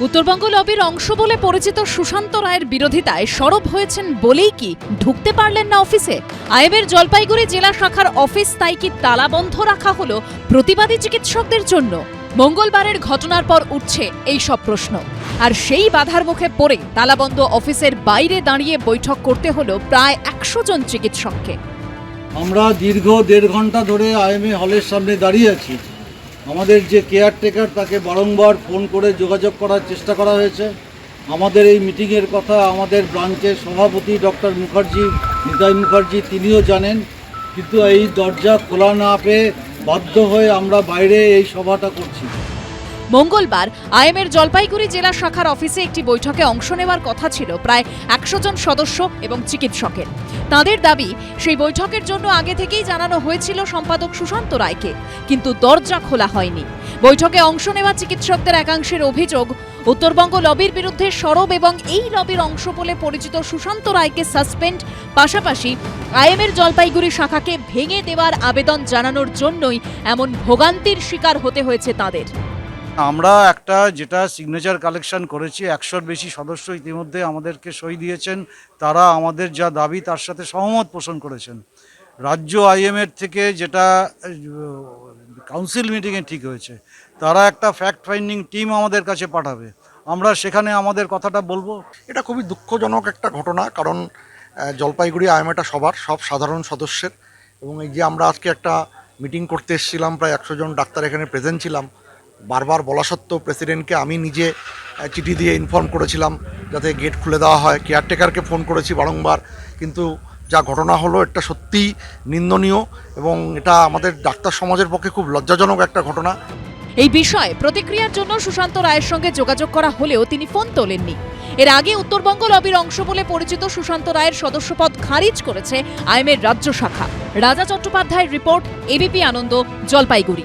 উত্তরবঙ্গ লবির অংশ বলে পরিচিত সুশান্ত রায়ের বিরোধিতায় সরব হয়েছেন বলেই কি ঢুকতে পারলেন না অফিসে? আইএমের জলপাইগুড়ি জেলা শাখার অফিস তাই কি তালাবন্ধ রাখা হলো প্রতিবাদী চিকিৎসকদের জন্য? মঙ্গলবারের ঘটনার পর উঠছে এই সব প্রশ্ন। আর সেই বাধার মুখে পড়ে তালাবন্ধ অফিসের বাইরে দাঁড়িয়ে বৈঠক করতে হলো প্রায় একশো জন চিকিৎসককে। আমরা দীর্ঘ দেড় ঘণ্টা ধরে আইএমএ হলের সামনে দাঁড়িয়ে আছি। আমাদের যে কেয়ারটেকার তাকে বারংবার ফোন করে যোগাযোগ করার চেষ্টা করা হয়েছে। আমাদের এই মিটিংয়ের কথা আমাদের ব্রাঞ্চের সভাপতি ডক্টর মুখার্জি নিতাই মুখার্জি তিনিও জানেন। কিন্তু এই দরজা খোলা না পেয়ে বাধ্য হয়ে আমরা বাইরে এই সভাটা করছি। মঙ্গলবার আইএমের জলপাইগুড়ি জেলা শাখার অফিসে একটি বৈঠকে অংশ নেওয়ার কথা ছিল প্রায় একশো জন সদস্য এবং চিকিৎসকের। তাদের দাবি, সেই বৈঠকের জন্য আগে থেকেই জানানো হয়েছিল সম্পাদক সুশান্ত রায়কে, কিন্তু দরজা খোলা হয়নি। বৈঠকে অংশ নেওয়া চিকিৎসকদের একাংশের অভিযোগ, উত্তরবঙ্গ লবির বিরুদ্ধে সরব এবং এই লবির অংশ বলে পরিচিত সুশান্ত রায়কে সাসপেন্ড, পাশাপাশি আইএমের জলপাইগুড়ি শাখাকে ভেঙে দেওয়ার আবেদন জানানোর জন্যই এমন ভোগান্তির শিকার হতে হয়েছে তাদের। আমরা একটা যেটা সিগনেচার কালেকশন করেছি, একশোর বেশি সদস্য ইতিমধ্যে আমাদেরকে সই দিয়েছেন। তারা আমাদের যা দাবি, তার সাথে সহমত পোষণ করেছেন। রাজ্য আইএমের থেকে যেটা কাউন্সিল মিটিংয়ে ঠিক হয়েছে। তারা একটা ফ্যাক্ট ফাইন্ডিং টিম আমাদের কাছে পাঠাবে। আমরা সেখানে আমাদের কথাটা বলব। এটা খুবই দুঃখজনক একটা ঘটনা, কারণ জলপাইগুড়ি আইএমএটা সবার, সব সাধারণ সদস্যের। এবং এই যে আমরা আজকে একটা মিটিং করতে এসেছিলাম, প্রায় একশো জন ডাক্তার এখানে প্রেজেন্ট ছিলাম। বারবার বলা সত্ত্বেও প্রেসিডেন্টকে আমি নিজে চিঠি দিয়ে ইনফর্ম করেছিলাম যাতে গেট খুলে দেওয়া হয়। কেয়ারটেকারকে ফোন করেছি বারংবার, কিন্তু যা ঘটনা হলো এটা সত্যিই নিন্দনীয় এবং এটা আমাদের ডাক্তার সমাজের পক্ষে খুব লজ্জাজনক একটা ঘটনা। এই বিষয়ে প্রতিক্রিয়ার জন্য সুশান্ত রায়ের সঙ্গে যোগাযোগ করা হলেও তিনি ফোন তোলেননি। এর আগে উত্তরবঙ্গ লবির অংশ বলে পরিচিত সুশান্ত রায়ের সদস্যপদ খারিজ করেছে আইএমের রাজ্য শাখা। রাজা চট্টোপাধ্যায়ের report, ABP Ananda, Jalpaiguri.